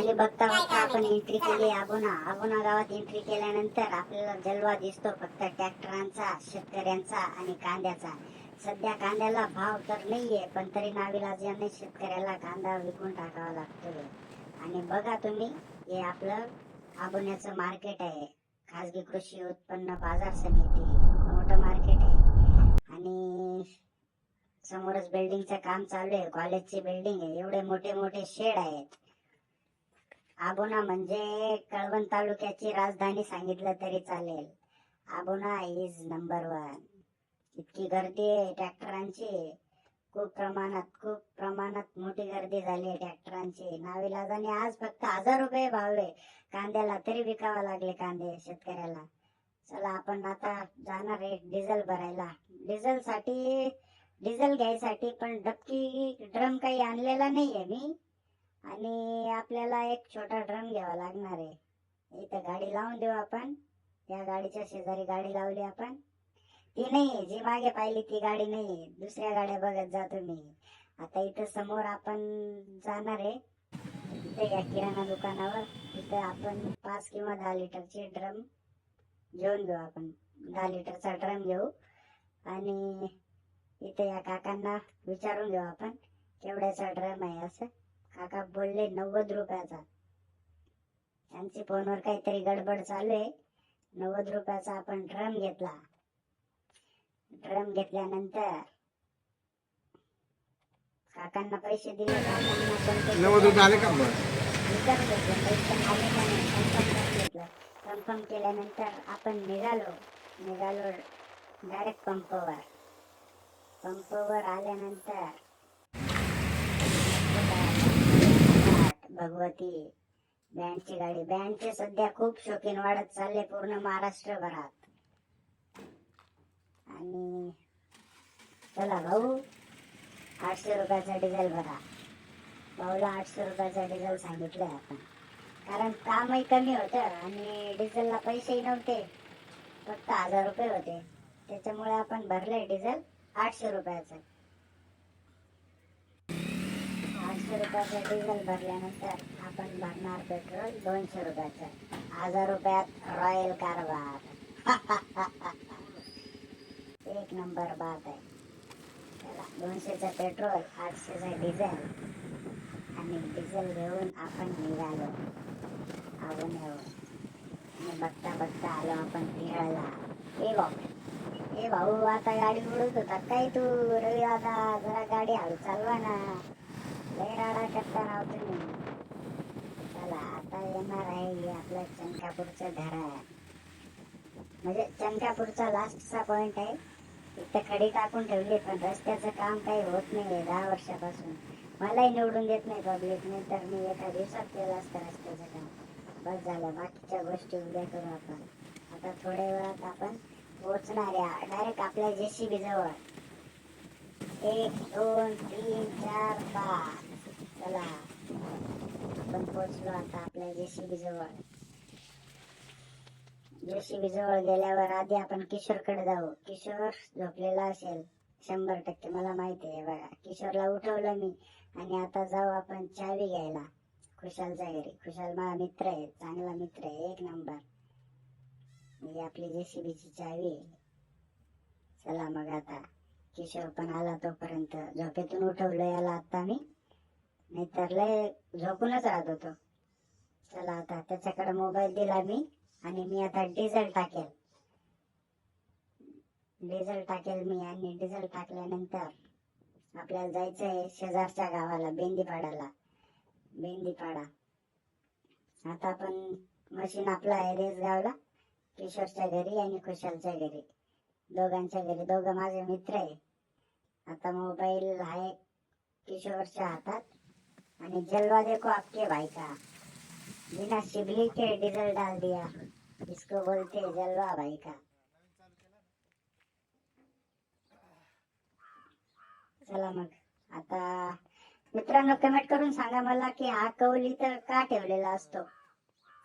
आणि बघता बघता आपण एंट्री केली आबोना आबोना गावात एंट्री केल्यानंतर आपल्याला जलवा दिसतो फक्त ट्रॅक्टरांचा शेतकऱ्यांचा आणि कांद्याचा. सध्या कांद्याला भाव तर नाहीये पण तरी नाविलाजाने शेतकऱ्याला कांदा विकून टाकावा लागतोय. आणि बघा तुम्ही हे आपलं आबोण्याचं मार्केट आहे. खाजगी कृषी उत्पन्न बाजार समिती मोठं मार्केट आहे. आणि समोरच बिल्डिंगचं काम चालू आहे. कॉलेजची बिल्डिंग आहे. एवढे मोठे मोठे शेड आहेत. आबोना म्हणजे कळवण तालुक्याची राजधानी सांगितलं तरी चालेल. आबोना इज नंबर वन इतकी गर्दी आहे ट्रॅक्टरांची. खूप प्रमाणात खूप प्रमाणात मोठी गर्दी झाली आहे ट्रॅक्टरांची. नाविलाजाने आज फक्त हजार रुपये भाव. आहे कांद्याला तरी विकावा लागले कांदे शेतकऱ्याला. चला आपण आता जाणार आहे डिझेल भरायला. डिझेल साठी डिझेल घ्यायसाठी पण डबकी ड्रम काही आणलेला नाहीये मी. आणि आपल्याला एक छोटा ड्रम घ्यावा लागणार आहे. इथं गाडी लावून देऊ आपण. या गाडीच्या शेजारी गाडी लावली आपण. ती नाही जी मागे पाहिली ती गाडी नाही. दुसऱ्या गाड्या बघत जातो मी आता इथं समोर आपण जाणार आहे. इथे या किराणा दुकानावर. तिथे आपण पाच किंवा दहा लिटरचे ड्रम घेऊन घेऊ आपण. दहा लिटरचा ड्रम घेऊ. आणि इथे या काकांना विचारून घेऊ आपण केवढ्याचा ड्रम आहे असं. काका बोलले नव्वद रुपयाचा. त्यांची फोनवर काहीतरी गडबड चालू आहे. नव्वद रुपयाचा आपण ड्रम घेतला. ड्रम घेतल्यानंतर काकांना पैसे दिले नव्वद रुपये आले का कन्फर्म केल्यानंतर आपण निघालो. निघालो डायरेक्ट पंपवर पंपवर आल्यानंतर भगवती. बँडची गाडी. बँडचे सध्या खूप शौकीन वाढत चालले पूर्ण महाराष्ट्रभरात. आणि चला भाऊ आठशे रुपयाचा डिझेल भरा. भाऊला आठशे रुपयाचा डिझेल सांगितलंय आपण. कारण कामही कमी होतं आणि डिझेलला पैसेही नव्हते. फक्त हजार रुपये होते. त्याच्यामुळे आपण भरले डिझेल आठशे रुपयाचं आठशे रुपयाचं डिझेल भरल्यानंतर आपण भरणार पेट्रोल दोनशे रुपयाचं. हजार रुपयात रॉयल कारभार. एक नंबर बात आहे. चला दोनशेचं पेट्रोल आठशेचं डिझेल. आणि डिझेल घेऊन आपण निघालो. आवून येऊ आणि बघता बघता आलो आपण पिहळला ए भाऊ. ए भाऊ आता गाडी उडत होता. काय तू? रवी दादा जरा गाडी हळू चालवा ना. लय करता राव तुम्ही चला आता येणार आहे आपलं चंकापूरचं धरण म्हणजे चंकापूरचा लास्टचा पॉइंट आहे इथं खडी टाकून ठेवली पण रस्त्याचं काम काही होत नाही दहा वर्षापासून मलाही निवडून देत नाही पब्लिक नाही तर मी एका दिवसात केलं असतं रस्त्याचं काम बस झालं बाकीच्या गोष्टी उद्या करू आपण आता थोड्या वेळात आपण पोहोचणार आहे डायरेक्ट आपल्या जेसीबी जवळ एक दोन तीन चार पाच. चला. आपण पोहोचलो आता आपल्या जेसीबी जवळ. जेसीबी जवळ गेल्यावर आधी आपण किशोरकडे जाऊ. किशोर झोपलेला असेल. शंभर टक्के मला माहिती आहे बघा. किशोरला उठवलं मी. आणि आता जाऊ आपण चावी घ्यायला. खुशालच्या घरी खुशाल माझा मित्र आहे. चांगला मित्र आहे. एक नंबर. म्हणजे आपली जेसीबीची चावी आहे. चला मग आता. किशोर पण आला तोपर्यंत. झोपेतून उठवलं याला आता मी. नाहीतर लय झोपूनच राहत होतो. चला आता त्याच्याकडे मोबाईल दिला मी आणि मी आता डिझेल टाकेल. डिझेल टाकेल मी आणि डिझेल टाकल्यानंतर आपल्याला जायचं आहे शेजारच्या गावाला बेंदीपाडाला. बेंदीपाडा. आता आपण मशीन आपला आहे रेसगावला किशोरच्या घरी आणि खुशालच्या घरी. दोघांच्या घरी दोघं माझे मित्र आहे. आता मोबाईल आहे किशोरच्या हातात. आणि जलवा देखो आपके भाई का। बिना शिबली के डीजल डाल दिया। इसको बोलते जलवा भाई का। चला मग। आता मित्रांनो कमेंट करून सांगा मला की हा कवली तर का ठेवलेला असतो?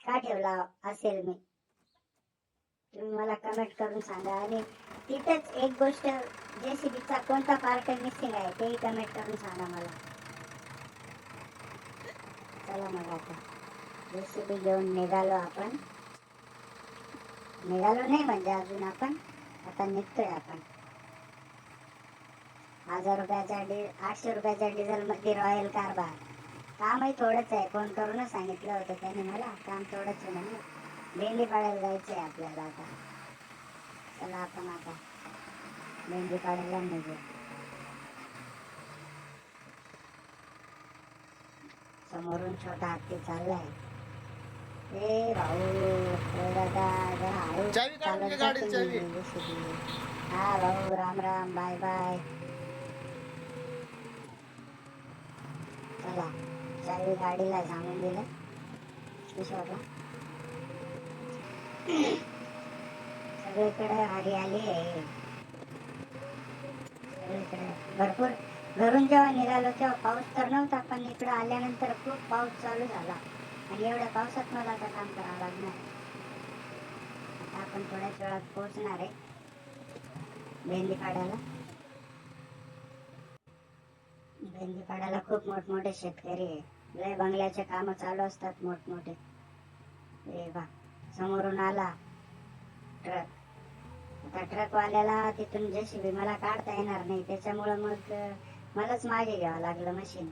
का ठेवला असेल मी? तुम्ही मला कमेंट करून सांगा. आणि तिथेच एक गोष्ट जेसीबीचा कोणता पार्ट मिसिंग आहे तेही कमेंट करून सांगा मला. चला मग आता. जेसीबी घेऊन निघालो आपण. निघालो नाही म्हणजे अजून आपण. आता निघतोय आपण. हजार रुपयाचा डी आठशे रुपयाच्या डिझेल मध्ये रॉयल कारभार. कामही थोडंच आहे. फोन करूनच सांगितलं होतं त्याने मला. काम थोडंच आहे म्हणजे भेंडी पाडायला जायचंय आपल्याला आता. चला आपण आता. भेंडी पाडायला निघू. समोरून छोटा हत्ती चाललाय. ए भाऊ. हा भाऊ राम राम बाय बाय. चला चावी गाडीला सांगून दिलं. किशोरला सगळीकडे हरियाली आहे. सगळीकडे भरपूर घरून जेव्हा निघालो तेव्हा पाऊस तर नव्हता पण इकडं आल्यानंतर खूप पाऊस चालू झाला. आणि एवढ्या पावसात मला आता काम करावं लागणार. आता आपण थोड्याच वेळात पोहोचणार आहे. भेंडी पाड्याला भेंडी पाड्याला खूप मोठमोठे शेतकरी आहे. लय बंगल्याचे काम चालू असतात मोठमोठे. ए बा समोरून आला ट्रक. आता ट्रकवाल्याला तिथून जेसीबी मला काढता येणार नाही. त्याच्यामुळं मग मलाच मागे घ्यावं लागलं मशीन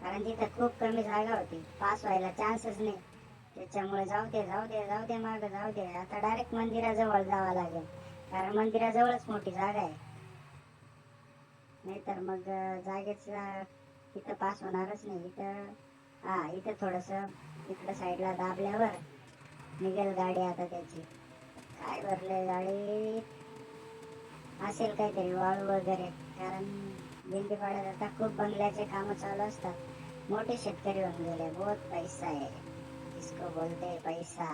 कारण तिथं खूप कमी जागा होती. पास व्हायला चान्सच नाही. त्याच्यामुळे जाऊ दे जाऊ दे जाऊ दे मागं जाऊ दे. आता डायरेक्ट मंदिराजवळ जावं लागेल. कारण मंदिराजवळच मोठी जागा आहे. नाहीतर मग जागेच इथं पास होणारच नाही. इथं हा इथं थोडस इकडं साईडला दाबल्यावर निघेल गाडी आता त्याची. काय भरले गाडी? असेल काहीतरी वाळू वगैरे. कारण दिंडी पाड्यात आता खूप बंगल्याचे काम चालू असतात. मोठे शेतकरी होऊन गेले बहुत पैसा आहे. इसको बोलते पैसा.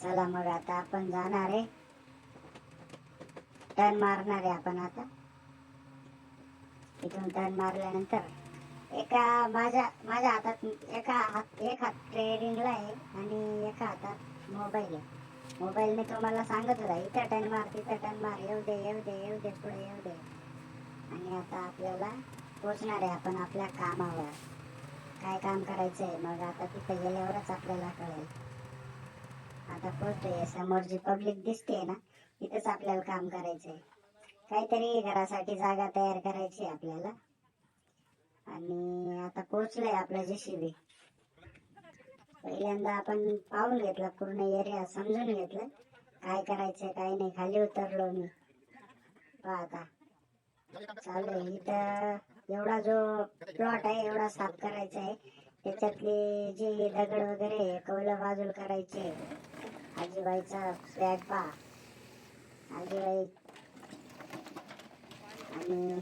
चला मग आता आपण जाणार आहे. टर्न मारणार आहे आपण आता. इथून टर्न मारल्यानंतर एका माझ्या माझ्या हातात एका हात एक हात ट्रेडिंगला आहे आणि एका हातात मोबाईल आहे. मोबाईलने तुम्हाला सांगत होता इथं टन मार तिथं टन मार येऊ दे येऊ दे येऊ दे पुढे येऊ दे. आणि आता आपल्याला पोचणार आहे आपण आपल्या कामावर. काय काम करायचं आहे मग आता तिथं गेल्यावरच आपल्याला कळेल. आता पोचतोय समोर जी पब्लिक दिसते ना इथंच आपल्याला काम करायचंय. काहीतरी घरासाठी जागा तयार करायची आहे आपल्याला. आणि आता पोचलंय आपलं जे शिबी पहिल्यांदा आपण पाहून घेतलं पूर्ण एरिया समजून घेतलं. काय करायचं काय नाही खाली उतरलो मी. पहा चालू आहे. इथं एवढा जो प्लॉट आहे एवढा साफ करायचा आहे. त्याच्यातले जे दगड वगैरे आहे, बाजूल करायचे आजीबाईचा फ्लॅट पा आजीबाई. आणि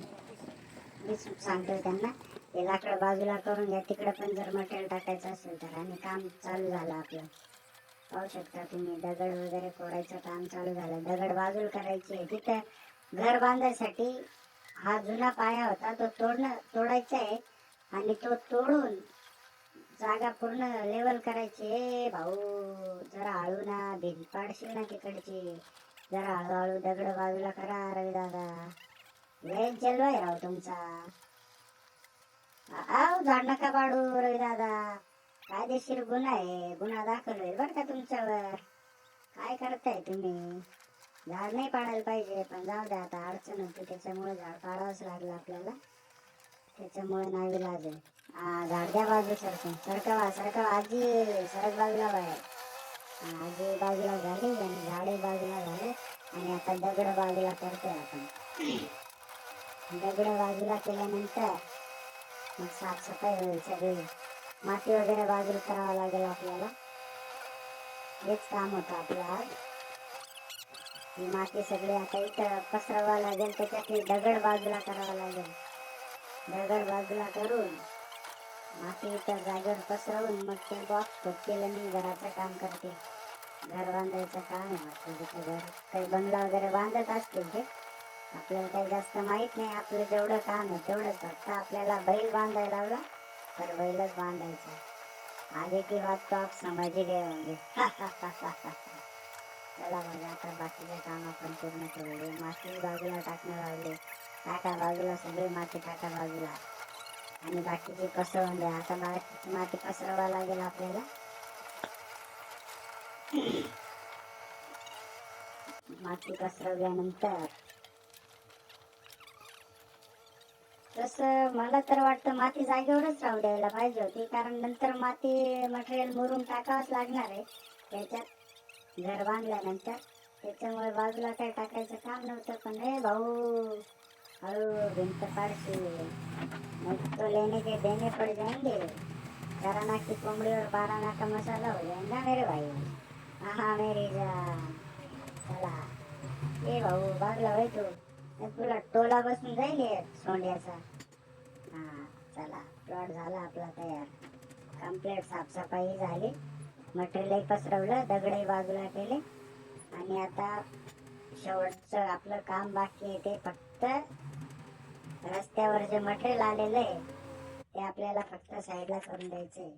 मी सांगतोय त्यांना. ते लाकडं बाजूला करून घ्या तिकडं पण जर मटेरियल टाकायचं असेल तर आणि काम चालू झालं आपलं. पाहू शकता तुम्ही दगड वगैरे फोडायचं काम चालू झालं. दगड बाजूला करायची आहे. तिथं घर बांधायसाठी हा जुना पाया होता. तो तोडणं तोडायचा आहे. आणि तो तोडून जागा पूर्ण लेवल करायची ए भाऊ जरा हळू ना भिंत पाडशील ना तिकडची. जरा हळूहळू दगड बाजूला करा रवी दादा. लय जलवाय राव तुमचा. अहो झाड नका पाडू रवी दादा. कायदेशीर गुन्हा आहे. गुन्हा दाखल होईल बरं का तुमच्यावर? काय करताय तुम्ही? झाड नाही पाडायला पाहिजे पण जाऊ द्या आता. अडचण होती त्याच्यामुळे झाड पाडावंच लागलं आपल्याला. त्याच्यामुळे नाही लाज आहे हा झाड द्या बाजू सरकून. सरकवा सरकवा आजी. सरक बाजूला बाहेर. आजी बाजूला झाली आणि झाडे बाजूला झाले. आणि आता दगड बाजूला करतोय आपण. दगड बाजूला केल्यानंतर मग साफसफाई होईल सगळी. माती वगैरे बाजूला करावं लागेल आपल्याला. हेच काम होतं आपलं आज. ही माती सगळी आता इथं पसरवा लागेल त्याच्यातली दगड बाजूला करावं लागेल. दगड बाजूला करून माती इतर जागेवर पसरवून मग ते बॉक्स ठोकतील मी घराचं काम करते घर बांधायचं काम आहे तिथं घर काही बंगला वगैरे बांधत असतील ते. आपल्याला काही जास्त माहीत नाही. आपलं जेवढं काम आहे तेवढंच फक्त आपल्याला बैल बांधायला लावला तर बैलच बांधायचा. आगे की बात तो आप समझ ही गए होंगे. चला म्हणजे आता बाकीचे काम आपण पूर्ण करू. माती बाजूला टाकणं लावले टाटा बाजूला सगळी माती टाटा बाजूला. आणि बाकीची पसरवून द्या. आता बाकीची माती पसरवा लागेल आपल्याला. माती पसरवल्यानंतर तसं मला तर वाटतं माती जागेवरच राहू द्यायला पाहिजे होती. कारण नंतर माती मटेरियल मुरून टाकावंच लागणार आहे. त्याच्यात घर बांधल्यानंतर. त्याच्यामुळे बाजूला काही टाकायचं काम नव्हतं. पण रे भाऊ हळू भिंत पाडशी मग तो लेने के देणे पड़ जाएंगे कराना की कोंबड़ी और बाराना मसाला हो जाएगा मेरे भाई. हा मेरी जा. चला. ए भाऊ बाजूला होय तू तुला टोला बसून जाईल सोंड्याचा. हा चला प्लॉट झाला आपला तयार. कंप्लीट साफसफाई झाली. मटेरियल पसरवलं दगडही बाजूला केले. आणि आता शेवटचं आपलं काम बाकी आहे ते फक्त रस्त्यावर जे मटेरियल आलेलं आहे ते आपल्याला फक्त साईडला करून द्यायचं आहे.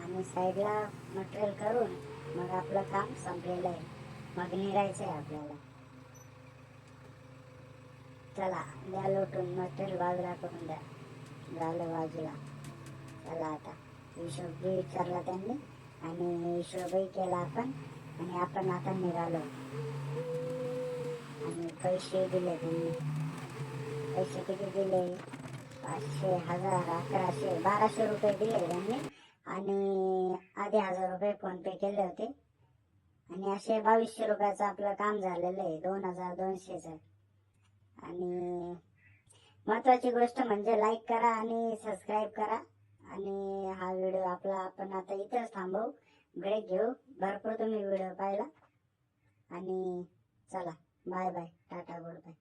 आणि साईडला मटेरियल करून मग आपलं काम संपलेलं आहे. मग निघायचंय आहे आपल्याला. चला द्या लोटून मटेरियल बाजूला करून द्या. झालं बाजूला. चला आता. हिशोबही विचारला त्यांनी आणि हिशोबही केला आपण आणि आपण आता निघालो. आणि पैसे दिले त्यांनी. पैसे किती दिले? पाचशे हजार अकराशे बाराशे रुपये दिले त्यांनी. आणि आधी हजार रुपये फोन पे केले होते. आणि असे बावीसशे रुपयाचं आपलं काम झालेलं आहे दोन हजार दोनशेचं. आणि महत्वाची गोष्ट म्हणजे लाईक करा आणि सबस्क्राईब करा. आणि हा व्हिडिओ आपला आपण आता इथंच थांबवू ब्रेक घेऊ. भरपूर तुम्ही व्हिडिओ पाहिला. आणि चला bye bye tata good bye